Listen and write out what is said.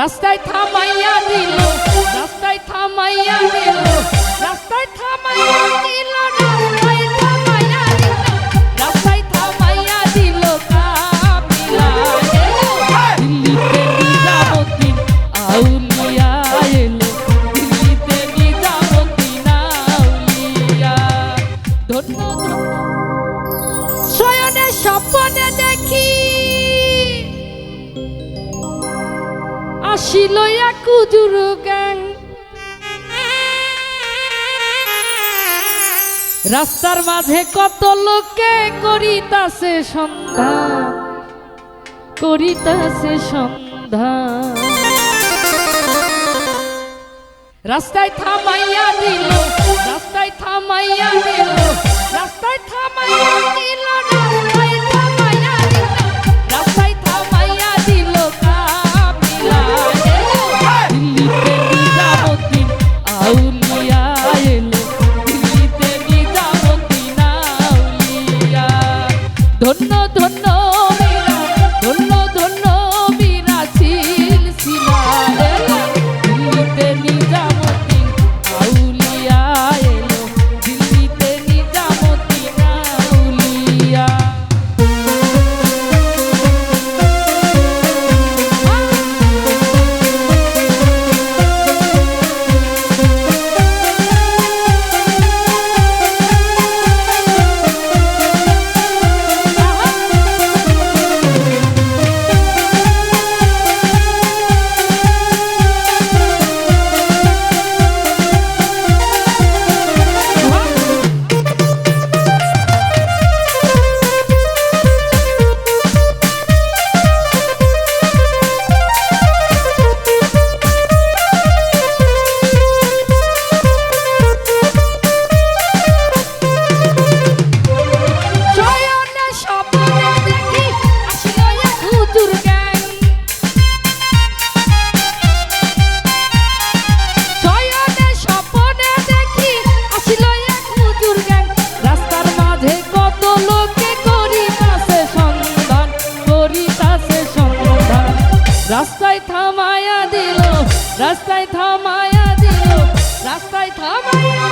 রাস্তায় থামাইয়া দিল রাস্তায় থামাইয়া দিল রাস্তায় থামাইয়া দিল। আসিল এক উজুর গ্যাং রাস্তার মাঝে কত লোকে করিতাছে সন্ধান করিতাছে সন্ধান রাস্তায় থামাইয়া দিল, রাস্তায় থামাইয়া দিল, রাস্তায় থামাইয়া ধন্য রাস্তায় থামায়া দিল রাস্তায় থামায়া দিল রাস্তায় থামায়া